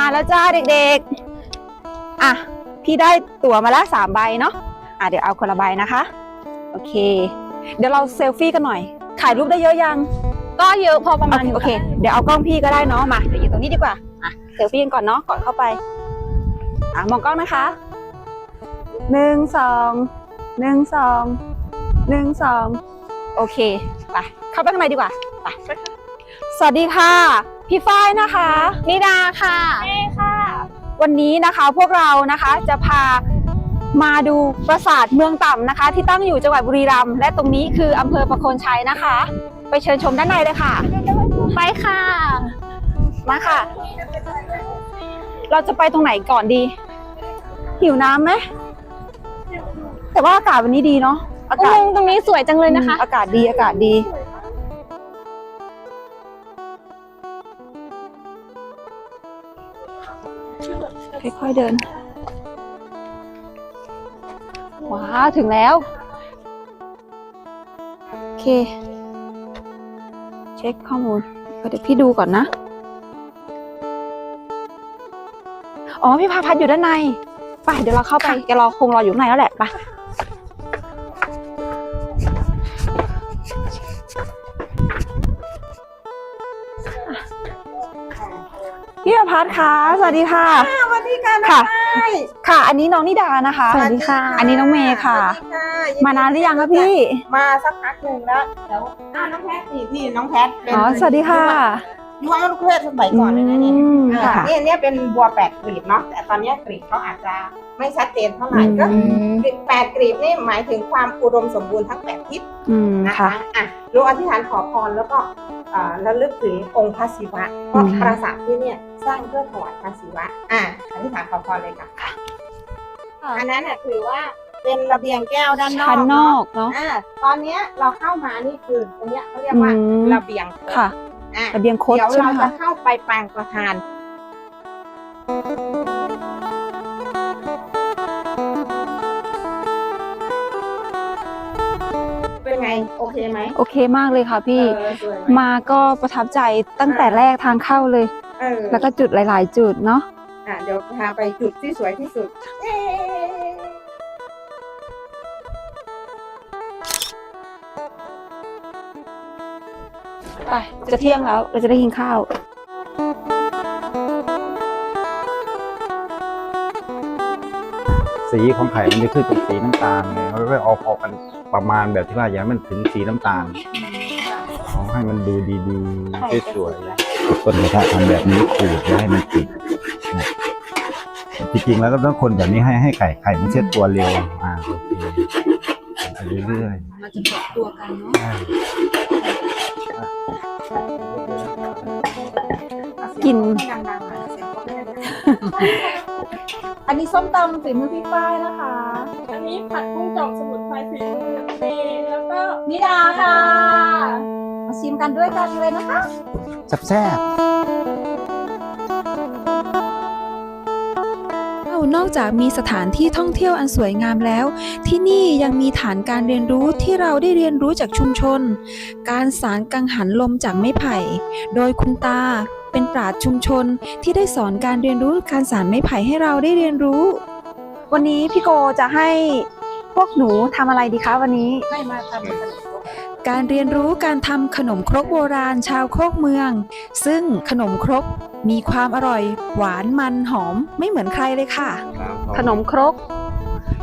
มาแล้วจ้าเด็กๆ อะ พี่ได้ตั๋วมาละสามใบเนาะ อะเดี๋ยวเอาคนละใบนะคะ โอเค เดี๋ยวเราเซลฟี่กันหน่อย ถ่ายรูปได้เยอะยัง ก็เยอะพอประมาณอยู่โอเค เดี๋ยวเอากล้องพี่ก็ได้เนาะ มา เดี๋ยวอยู่ตรงนี้ดีกว่า อะ เซลฟี่กันก่อนเนาะ ก่อนเข้าไป อะ มองกล้องนะคะ หนึ่งสอง หนึ่งสอง หนึ่งสอง โอเค ไป เข้าไปข้างในดีกว่า ไป สวัสดีค่ะ พี่ฝ้ายนะคะนิดาค่ะเอ้ค่ะ วันนี้นะคะพวกเรานะคะจะพามาดูปราสาทเมืองต่ำนะคะ ที่ตั้งอยู่จังหวัดบุรีรัมย์และตรงนี้คืออำเภอประโคนชัยนะคะ ไปเชิญชมด้านในเลยค่ะ ไปค่ะ มาค่ะ เราจะไปตรงไหนก่อนดี หิวน้ำไหมแต่ว่าอากาศวันนี้ดีเนาะอาอุกาศโมงค์ตรงนี้สวยจังเลยนะคะ อากาศดีอากาศดี ค่อยๆเดิน ว้า ถึงแล้ว โอเค เช็คข้อมูล เดี๋ยวพี่ดูก่อนนะ อ๋อ พี่พาพัดอยู่ด้านใน ไป เดี๋ยวเราเข้าไป แกรอคงรออยู่ข้างในแล้วแหละ ไป พี่ประพัฒน์คะสวัสดีค่ะ สวัสดีค่ะค่ะน้องฝ้ายค่ะ อันนี้น้องนิดานะคะ สวัสดีค่ะ อันนี้น้องเมย์ค่ะสวัสดีค่ะยิดีมานานหรือยังคะพี่ มาสักพักหนึ่งแล้วเดี๋ยวอ่าน้องแพทนี่นี่น้องแพทเป็นอ๋อ สวัสดีค่ะยุวลูกเพศสมัยก่อนเลยนะนี่อืมอ่าค่ะเนี่ยเนี่ยเป็นบัวแปดกลีบเนาะ แต่ตอนเนี้ยกลีบเขาอาจจะไม่ชัดเจนเท่าไหร่ก็อืมกลีบแปดกลีบนี่หมายถึงความอุดมสมบูรณ์ทั้งแปดทิศอืมนะค่ะคะอะรู้อธิษฐานขอพรแล้วก็เอ่อระลึกถึงองค์พระศิวะเพราะอืมปราสาทที่เนี่ย สร้างเพื่อถวายพระศิวะ อะอธิษฐานขอพรเลยค่ะ อันนั้นน่ะถือว่าเป็นระเบียงแก้วด้านนอกชั้นนอเนาะกเนาะอ่าตอนเนี้ยเราเข้ามานี่คือตรงเนี้ยเขาเรียกว่าอืม ระเบียงค่ะ อะระเบียงโคดเดี๋ยวใช่ไหมเราจะคะเข้าไปปางประธาน เป็นไง โอเคไหมโอเคมากเลยค่ะพี่ เออสวยไหม มาก็ประทับใจตั้งแต่แรกทางเข้าเลย เออแล้วก็จุดหลาย ๆ จุดเนาะอะเดี๋ยวพาไปจุดที่สวยที่สุดเอ๊ะไปจะเที่ยงแล้ว เราจะได้กินข้าว สีของไข่มันจะขึ้นเป็นสีน้ำตาลเลยเราก็เอาพอกันประมาณแบบที่ว่าอย่าให้มันถึงสีน้ำตาลเอา ให้มันดูดีๆสวยๆต้นกระทะทำแบบนี้ขูดแล้วให้มันติดนะจริงๆแล้วก็ต้องคนแบบนี้ให้ให้ไข่ไข่มันเช็ดตัวเร็วอ่าโอเคไปเรื่อยมันจะปรับตัวกันเนาะๆใช่กินดังๆหน่อยเสียงก็ไม่ได้ดังอันนี้ส้มตำฝีมือพี่ฝ้ายนะคะ อันนี้ผัดกุ้งจ่อมสมุนไพรฝีมือเมย์แล้วก็นิดาค่ะมา ชิมกันด้วยกันเลยนะคะแซ่บๆนอกจากมีสถานที่ท่องเที่ยวอันสวยงามแล้ว ที่นี่ยังมีฐานการเรียนรู้ที่เราได้เรียนรู้จากชุมชน การสารกังหันลมจากไม้ไผ่ โดยคุณตาเป็นปราชญ์ชุมชนที่ได้สอนการเรียนรู้การสารไม้ไผ่ให้เราได้เรียนรู้ วันนี้พี่โกจะให้พวกหนูทำอะไรดีคะวันนี้ให้มาทำขนมคร กการเรียนรู้การทำขนมครกโบราณชาวโคกเมือง ซึ่งขนมครกมีความอร่อย หวานมันหอมไม่เหมือนใครเลยค่ะขนมครก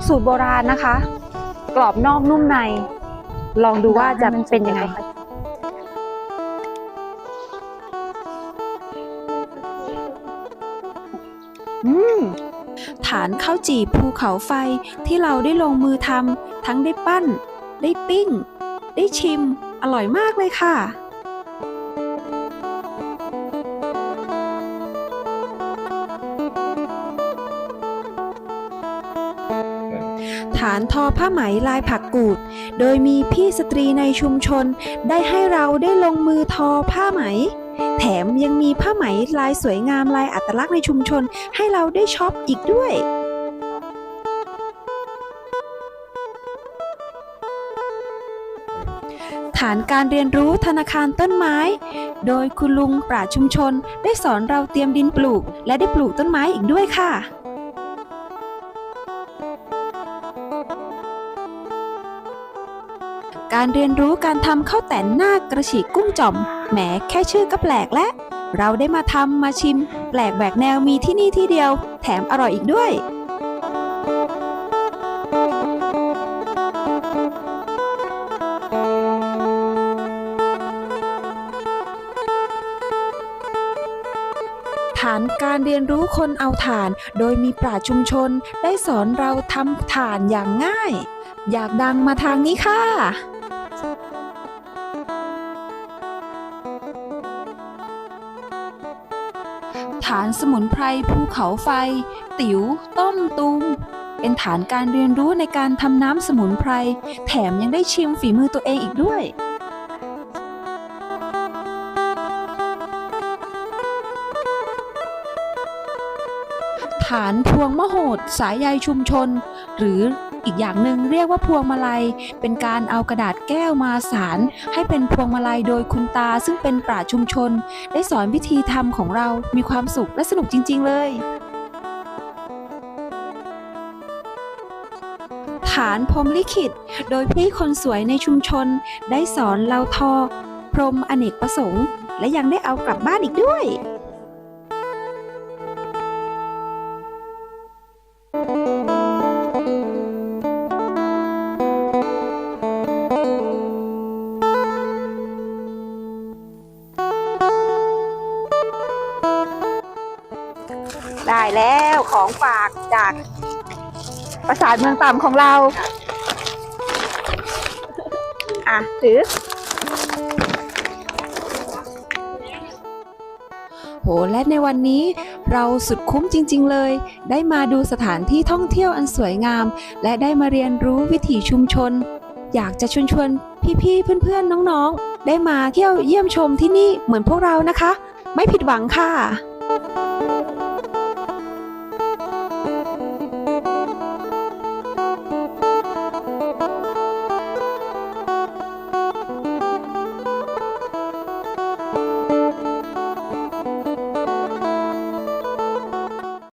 สูตรโบราณนะคะ กรอบนอกนุ่มใน ลองดูว่าจะเป็นยังไง อืม ฐานข้าวจี่ภูเขาไฟที่เราได้ลงมือทำทั้งได้ปั้น ได้ปิ้ง ได้ชิม อร่อยมากเลยค่ะ ฐานทอผ้าไหมลายผักกูด โดยมีพี่สตรีในชุมชนได้ให้เราได้ลงมือทอผ้าไหม แถมยังมีผ้าไหมลายสวยงามลายอัตลักษณ์ในชุมชนให้เราได้ช็อปอีกด้วย ฐานการเรียนรู้ธนาคารต้นไม้ โดยคุณลุงปราชุมชนได้สอนเราเตรียมดินปลูก และได้ปลูกต้นไม้อีกด้วยค่ะ การเรียนรู้การทำข้าวแต่นหน้ากระฉีกกุ้งจ่อมแหมแค่ชื่อก็แปลกและ เราได้มาทำมาชิม แปลกแหวกแนวมีที่นี่ที่เดียว แถมอร่อยอีกด้วยานการเรียนรู้คนเอาถ่าน โดยมีปราชุมชน ได้สอนเราทำถ่านอย่างง่าย อยากดังมาทางนี้ค่ะฐานสมุนไพรภูเขาไฟ ติ๋ว ต้มตุงเป็นฐานการเรียนรู้ในการทำน้ำสมุนไพร แถมยังได้ชิมฝีมือตัวเองอีกด้วย ฐานพวงมโหดสายใยชุมชน หรืออีกอย่างหนึ่งเรียกว่าพวงมาลัย เป็นการเอากระดาษแก้วมาสาร ให้เป็นพวงมาลัยโดยคุณตาซึ่งเป็นปราชุมชน ได้สอนวิธีทำของเรามีความสุขและสนุกจริง ๆ เลยฐานพรมลิขิต โดยพี่คนสวยในชุมชน ได้สอนเราทอ พรมอเนกประสงค์ และยังได้เอากลับบ้านอีกด้วย ของฝากจากประสาทเมืองต่ำของเรา อะถือโหและในวันนี้เราสุดคุ้มจริง ๆ เลย ได้มาดูสถานที่ท่องเที่ยวอันสวยงาม และได้มาเรียนรู้วิถีชุมชน อยากจะชวนชวนพี่ ๆ เพื่อน ๆ น้อง ๆ ได้มาเที่ยวเยี่ยมชมที่นี่เหมือนพวกเรานะคะ ไม่ผิดหวังค่ะ